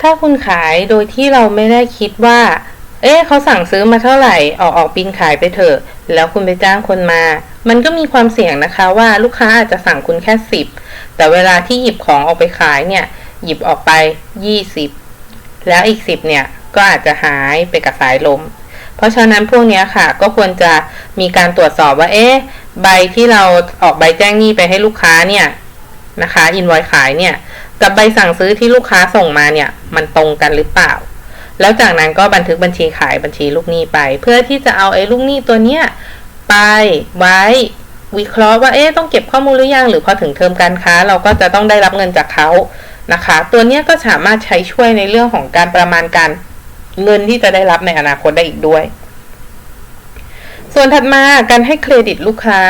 ถ้าคุณขายโดยที่เราไม่ได้คิดว่า เอ๊ะเขาสั่งซื้อมาเท่าไหร่ออกออกบินขายไปเถอะ แล้วคุณไปจ้างคนมา มันก็มีความเสี่ยงนะคะว่าลูกค้าอาจจะสั่งคุณแค่สิบแต่เวลาที่หยิบของออกไปขายเนี่ย หยิบออกไปยี่สิบแล้วอีกสิบเนี่ย ก็อาจจะหายไปกับสายลม เพราะฉะนั้นพวกนี้ค่ะ ก็ควรจะมีการตรวจสอบว่า เอ๊ะใบที่เราออกใบแจ้งหนี้ไปให้ลูกค้าเนี่ยนะคะอินวอยขายเนี่ย กับใบสั่งซื้อที่ลูกค้าส่งมาเนี่ย มันตรงกันหรือเปล่า แล้วจากนั้นก็บันทึกบัญชีขายบัญชีลูกหนี้ไป เพื่อที่จะเอาไอ้ลูกหนี้ตัวเนี้ยไปไว้วิเคราะห์ว่าเอ๊ะต้องเก็บข้อมูลหรือยังหรือพอถึงเทอมการค้า เราก็จะต้องได้รับเงินจากเขานะคะ ตัวเนี้ยก็สามารถใช้ช่วยในเรื่องของการประมาณการเงินที่จะได้รับในอนาคตได้อีกด้วย ส่วนถัดมาการให้เครดิตลูกค้า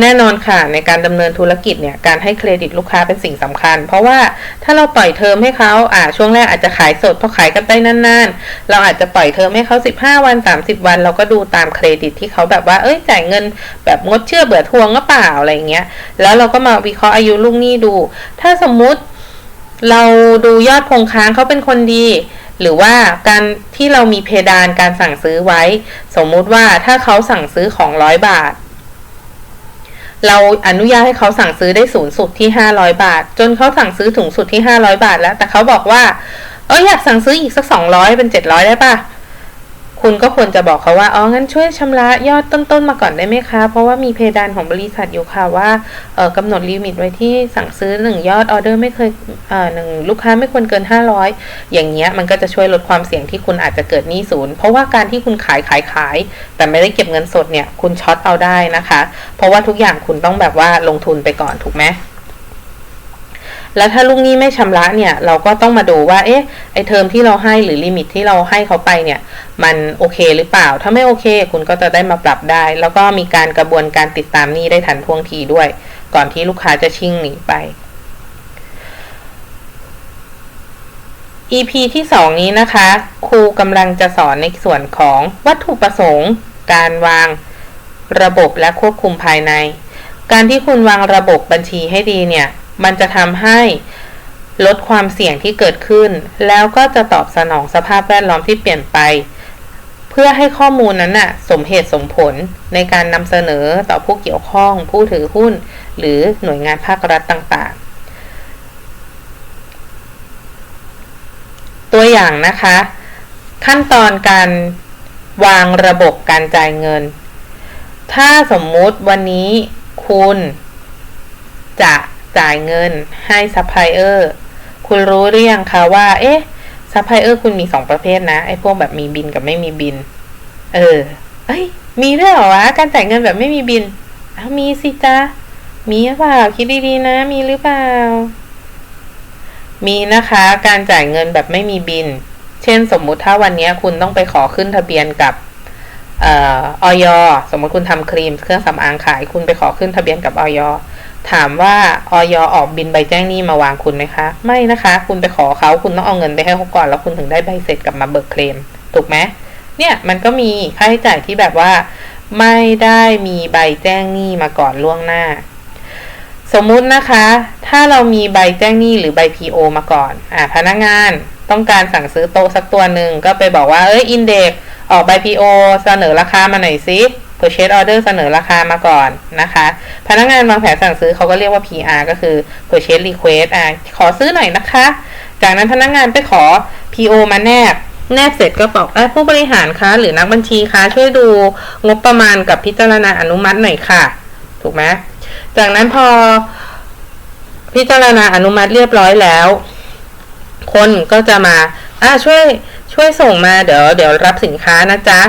แน่นอนค่ะ ในการดำเนินธุรกิจเนี่ยการให้เครดิตลูกค้าเป็นสิ่งสำคัญ เพราะว่าถ้าเราปล่อยเทอมให้เขาอ่าช่วงแรกอาจจะขายสดพอขายกันไปนานๆ เราอาจจะปล่อยเทอมให้เขา 15 วัน 30 วัน เราก็ดูตามเครดิตที่เขาแบบว่าเอ้ยจ่ายเงิน แบบงดเชื่อเบื่อทวงก็เปล่าอะไรเงี้ยแล้วเราก็มาวิเคราะห์อายุลูกหนี้ดู ถ้าสมมุติเราดูยอดคงค้างเขาเป็นคนดี หรือว่าการที่เรามีเพดานการสั่งซื้อไว้ สมมุติว่าถ้าเขาสั่งซื้อของร้อยบาท เราอนุญาตให้เขาสั่งซื้อได้สูงสุดที่ห้าร้อยบาท จนเขาสั่งซื้อถึงสุดที่ห้าร้อยบาทแล้ว แต่เขาบอกว่าเอออยากสั่งซื้ออีกสักสองร้อยเป็นเจ็ดร้อยได้ปะ คุณก็ควรจะบอกเขาว่า อ๋อ งั้นช่วยชำระยอดต้นๆมาก่อนได้ไหมคะ เพราะว่ามีเพดานของบริษัทอยู่ค่ะว่าเออกำหนดลิมิตไว้ที่สั่งซื้อหนึ่งยอดออเดอร์ไม่เคยเหนึ่งลูกค้าไม่ควรเกิน 500 อย่างเงี้ยมันก็จะช่วยลดความเสี่ยงที่คุณอาจจะเกิดหนี้ศูนย์ เพราะว่าการที่คุณขายขายขาย แต่ไม่ได้เก็บเงินสดเนี่ย คุณช็อตเอาได้นะคะ เพราะว่าทุกอย่างคุณต้องแบบว่าลงทุนไปก่อนถูกไหม แล้วถ้าลูกหนี้ไม่ชำระเนี่ย เราก็ต้องมาดูว่า เอ๊ะ ไอเทอมที่เราให้หรือลิมิตที่เราให้เขาไปเนี่ย มันโอเคหรือเปล่า ถ้าไม่โอเค คุณก็จะได้มาปรับได้ แล้วก็มีการกระบวนการติดตามหนี้ได้ทันท่วงทีด้วย ก่อนที่ลูกค้าจะชิ่งหนีไป EP ที่ 2 นี้นะคะ ครูกำลังจะสอนในส่วนของวัตถุประสงค์ การวางระบบและควบคุมภายใน การที่คุณวางระบบบัญชีให้ดีเนี่ย มันจะทำให้ลดความเสี่ยงที่เกิดขึ้น แล้วก็จะตอบสนองสภาพแวดล้อมที่เปลี่ยนไป เพื่อให้ข้อมูลนั้นน่ะสมเหตุสมผลในการนำเสนอต่อผู้เกี่ยวข้อง ผู้ถือหุ้น หรือหน่วยงานภาครัฐต่างๆ ตัวอย่างนะคะ ขั้นตอนการวางระบบการจ่ายเงิน ถ้าสมมุติวันนี้คุณจะ จ่ายเงินให้ซัพพลายเออร์คุณรู้หรือยังคะว่า เอ๊ะซัพพลายเออร์คุณมีสองประเภทนะ ไอ้พวกแบบมีบินกับไม่มีบิน เออ เอ้ย มีด้วยเหรอวะ การจ่ายเงินแบบไม่มีบินเอ้ามีสิจ้ามีหรือเปล่า คิดดีๆนะ มีหรือเปล่า มีนะคะ การจ่ายเงินแบบไม่มีบิน เช่น สมมุติถ้าวันนี้คุณต้องไปขอขึ้นทะเบียนกับออออยสมมติคุณทำครีม เครื่องสำอางขาย คุณไปขอขึ้นทะเบียนกับออย ถามว่าออยออกบินใบแจ้งหนี้มาวางคุณไหมคะ ไม่นะคะ คุณไปขอเขาคุณต้องเอาเงินไปให้เขาก่อน แล้วคุณถึงได้ใบเสร็จกลับมาเบิกเคลม ถูกไหมเนี่ยมันก็มีค่าใช้จ่ายที่แบบว่า ไม่ได้มีใบแจ้งหนี้มาก่อนล่วงหน้า สมมุตินะคะ ถ้าเรามีใบแจ้งหนี้หรือใบ PO มาก่อนอ่าพนักงานต้องการสั่งซื้อโต๊ะสักตัวหนึ่งก็ไปบอกว่าเอ้ยอินเด็กออกใบ PO เสนอราคามาหน่อยซิ purchase order เสนอราคามาก่อนนะคะ พนักงานวางแผนสั่งซื้อเขาก็เรียกว่า PR ก็คือ purchase request อะขอซื้อหน่อยนะคะ จากนั้นพนักงานไปขอ PO มาแนบ แนบเสร็จก็บอกอผู้บริหารคะหรือนักบัญชีคะช่วยดูงบประมาณกับพิจารณาอนุมัติหน่อยค่ะ ถูกไหมจากนั้นพอพิจารณาอนุมัติเรียบร้อยแล้ว คนก็จะมาอ่าช่วยช่วยส่งมาเดี๋ยวเดี๋ยวรับสินค้านะจ๊ะ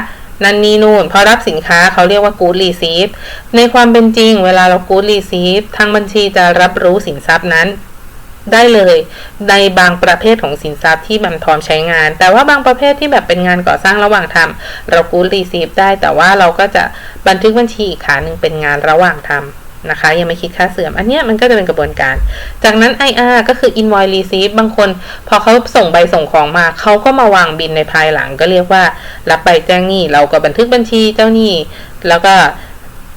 นั่นนี่นู่นพอรับสินค้าเขาเรียกว่า good receive ในความเป็นจริง เวลาเรา good receive ทางบัญชีจะรับรู้สินทรัพย์นั้น ได้เลยในบางประเภทของสินทรัพย์ที่บันพร้อมใช้งาน แต่ว่าบางประเภทที่แบบเป็นงานก่อสร้างระหว่างทำเรา good receipt ได้แต่ว่าเราก็จะบันทึกบัญชีอีกขาหนึ่งเป็นงานระหว่างทำ นะคะ ยังไม่คิดค่าเสื่อม อันนี้มันก็จะเป็นกระบวนการ จากนั้น IR ก็คือ invoice receipt บางคน พอเขาส่งใบส่งของมา เขาก็มาวางบินในภายหลัง ก็เรียกว่า รับใบแจ้งหนี้ เราก็บันทึกบัญชีเจ้าหนี้ แล้วก็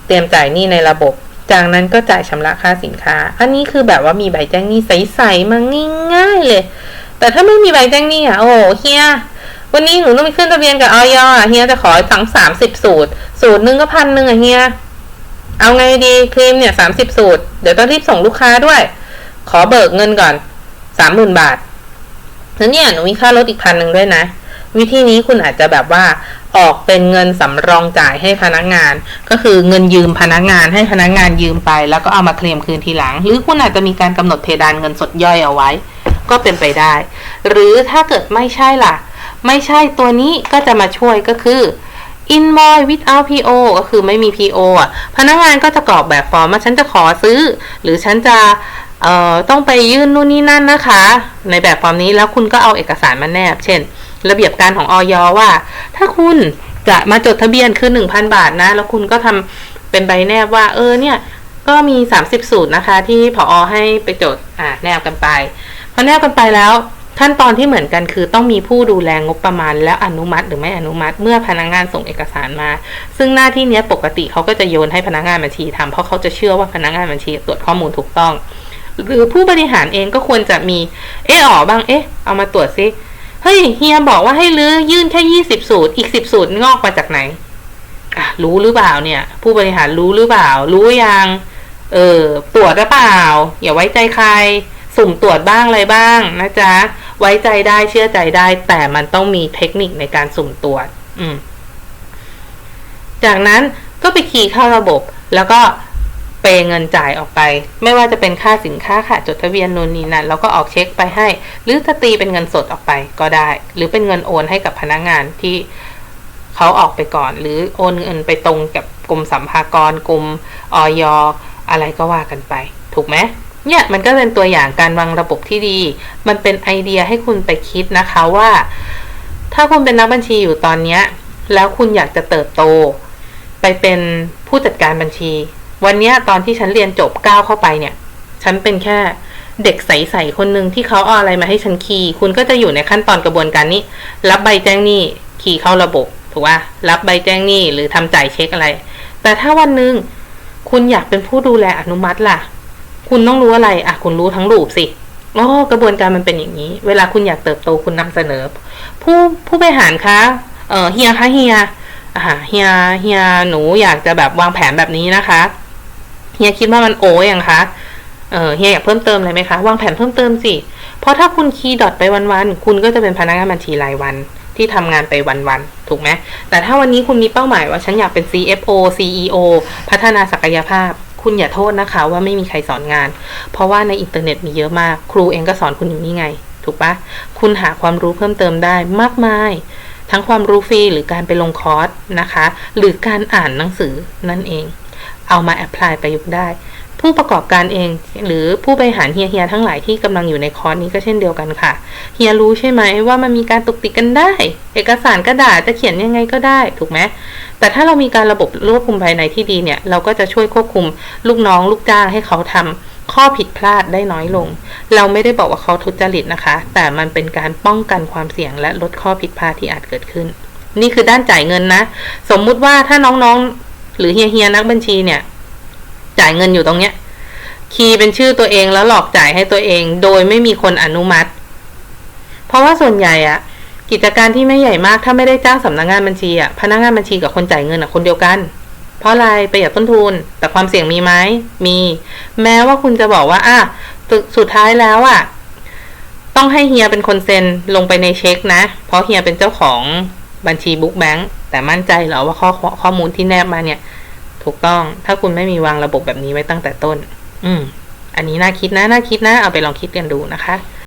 เตรียมจ่ายหนี้ในระบบ จากนั้นก็จ่ายชำระค่าสินค้า อันนี้คือแบบว่ามีใบแจ้งหนี้ใสๆมาง่ายๆเลย แต่ถ้าไม่มีใบแจ้งหนี้อะ โอ้เฮียวันนี้หนูต้องไปขึ้นทะเบียนกับออยอะเฮียจะขอทั้งสามสิบสูตร สูตรหนึ่งก็พันหนึ่งอะเฮีย เอาไงดีครีมเนี่ยสามสิบสูตร เดี๋ยวต้องรีบส่งลูกค้าด้วย ขอเบิกเงินก่อนสามหมื่นบาทแล้วเนี่ยหนูมีค่ารถอีกพันหนึ่งด้วยนะ วิธีนี้คุณอาจจะแบบว่าออกเป็นเงินสำรองจ่ายให้พนักงาน ก็คือเงินยืมพนักงานให้พนักงานยืมไป แล้วก็เอามาเคลมคืนทีหลัง หรือคุณอาจจะมีการกำหนดเพดานเงินสดย่อยเอาไว้ ก็เป็นไปได้ หรือถ้าเกิดไม่ใช่ล่ะ ไม่ใช่ตัวนี้ก็จะมาช่วยก็คือ invoice without PO ก็คือไม่มี PO อะ พนักงานก็จะกรอกแบบฟอร์มว่าฉันจะขอซื้อ หรือฉันจะเอ่อต้องไปยื่นนู่นนี่นั่นนะคะ ในแบบฟอร์มนี้แล้วคุณก็เอาเอกสารมาแนบ เช่น ระเบียบการของออยว่า ถ้าคุณจะมาจดทะเบียนคือ 1,000 บาทนะ แล้วคุณก็ทำเป็นใบแนบว่า เออเนี่ย ก็มี 30 สูตรนะคะ ที่ผอให้ไปจดอ่าแนบกันไปพอแนบกันไปแล้ว ขั้นตอนที่เหมือนกันคือต้องมีผู้ดูแลงบประมาณ แล้วอนุมัติหรือไม่อนุมัติ เมื่อพนักงานส่งเอกสารมา ซึ่งหน้าที่เนี้ยปกติเขาก็จะโยนให้พนักงานบัญชีทำเพราะเขาจะเชื่อว่าพนักงานบัญชีตรวจข้อมูลถูกต้อง หรือผู้บริหารเองก็ควรจะมีเอออบ้างเอ๊ะเอามาตรวจซิเฮ้ยเฮียบอกว่าให้รื้อยื่นแค่ยี่สิบสูตรอีกสิบสูตรงอกมาจากไหนรู้หรือเปล่าเนี่ย ผู้บริหารรู้หรือเปล่า รู้ยังเออตรวจหรือเปล่า อย่าไว้ใจใคร สุ่มตรวจบ้างอะไรบ้างนะจ๊ะ ไว้ใจได้เชื่อใจได้ แต่มันต้องมีเทคนิคในการสุ่มตรวจจากนั้นก็ไปคีย์เข้าระบบ แล้วก็เปย์เงินจ่ายออกไป ไม่ว่าจะเป็นค่าสินค้าค่ะ จดทะเบียนนู่นนี่นั่นแล้วก็ออกเช็คไปให้ หรือจะตีเป็นเงินสดออกไปก็ได้ หรือเป็นเงินโอนให้กับพนักงานที่เขาออกไปก่อน หรือโอนเงินไปตรงกับกรมสัมภากรกรมออยอะไรก็ว่ากันไป ถูกไหม เนี่ยมันก็เป็นตัวอย่างการวางระบบที่ดี มันเป็นไอเดียให้คุณไปคิดนะคะว่า ถ้าคุณเป็นนักบัญชีอยู่ตอนเนี้ยแล้วคุณอยากจะเติบโต ไปเป็นผู้จัดการบัญชี วันนี้ตอนที่ฉันเรียนจบก้าวเข้าไปเนี่ย ฉันเป็นแค่เด็กใสๆคนหนึ่งที่เขาเอาอะไรมาให้ฉันคีย์คุณก็จะอยู่ในขั้นตอนกระบวนการนี้ รับใบแจ้งหนี้คีย์เข้าระบบถูกป่ะรับใบแจ้งหนี้หรือทำจ่ายเช็คอะไร แต่ถ้าวันหนึ่งคุณอยากเป็นผู้ดูแลอนุมัติล่ะ คุณต้องรู้อะไร อะ คุณรู้ทั้งรูปสิอ๋อกระบวนการมันเป็นอย่างนี้ เวลาคุณอยากเติบโตคุณนำเสนอ ผู้ผู้บริหารคะ เออเฮียคะเฮียอ่าเฮียเฮียหนูอยากจะแบบวางแผนแบบนี้นะคะเฮียคิดว่ามันโอ้ยังคะเออเฮียอยากเพิ่มเติมอะไรไหมคะ วางแผนเพิ่มเติมสิ เพราะถ้าคุณคีย์ดอทไปวันๆ คุณก็จะเป็นพนักงานบัญชีรายวันที่ทำงานไปวันๆ ถูกไหม แต่ถ้าวันนี้คุณมีเป้าหมายว่าฉันอยากเป็น CFO CEO พัฒนาศักยภาพ คุณอย่าโทษนะคะ ว่าไม่มีใครสอนงาน เพราะว่าในอินเทอร์เน็ตมีเยอะมาก ครูเองก็สอนคุณอยู่นี่ไง ถูกปะคุณหาความรู้เพิ่มเติมได้มากมาย ทั้งความรู้ฟรีหรือการไปลงคอร์สนะคะ หรือการอ่านหนังสือนั่นเอง เอามาแอพพลายประยุกต์ได้ ผู้ประกอบการเอง หรือผู้บริหารเฮียเฮียทั้งหลายที่กำลังอยู่ในคอร์สนี้ก็เช่นเดียวกันค่ะเฮียรู้ใช่ไหมว่ามันมีการตุกติกกันได้ เอกสารกระดาษจะเขียนยังไงก็ได้ถูกไหมแต่ถ้าเรามีการระบบควบคุมภายในที่ดีเนี่ย เราก็จะช่วยควบคุมลูกน้องลูกจ้างให้เขาทำข้อผิดพลาดได้น้อยลง เราไม่ได้บอกว่าเขาทุจริตนะคะ แต่มันเป็นการป้องกันความเสี่ยงและลดข้อผิดพลาดที่อาจเกิดขึ้น นี่คือด้านจ่ายเงินนะ สมมุติว่าถ้าน้องๆ หรือเฮียเฮียนักบัญชีเนี่ย จ่ายเงินอยู่ตรงเนี้ย คีย์เป็นชื่อตัวเองแล้วหลอกจ่ายให้ตัวเอง โดยไม่มีคนอนุมัติ เพราะว่าส่วนใหญ่อะกิจการที่ไม่ใหญ่มากถ้าไม่ได้จ้างสำนักงานบัญชีอะพนักงานบัญชีกับคนจ่ายเงินอะคนเดียวกัน เพราะอะไรประหยัดต้นทุน แต่ความเสี่ยงมีไหมมี แม้ว่าคุณจะบอกว่าอะสุดท้ายแล้วอะต้องให้เฮียเป็นคนเซ็นลงไปในเช็คนะ เพราะเฮียเป็นเจ้าของบัญชีบุ๊กแบงก์แต่มั่นใจเหรอว่าข้อข้อมูลที่แนบมาเนี่ย ถูกต้อง ถ้าคุณไม่มีวางระบบแบบนี้ไว้ตั้งแต่ต้น อืม อันนี้น่าคิดนะ น่าคิดนะ เอาไปลองคิดกันดูนะคะ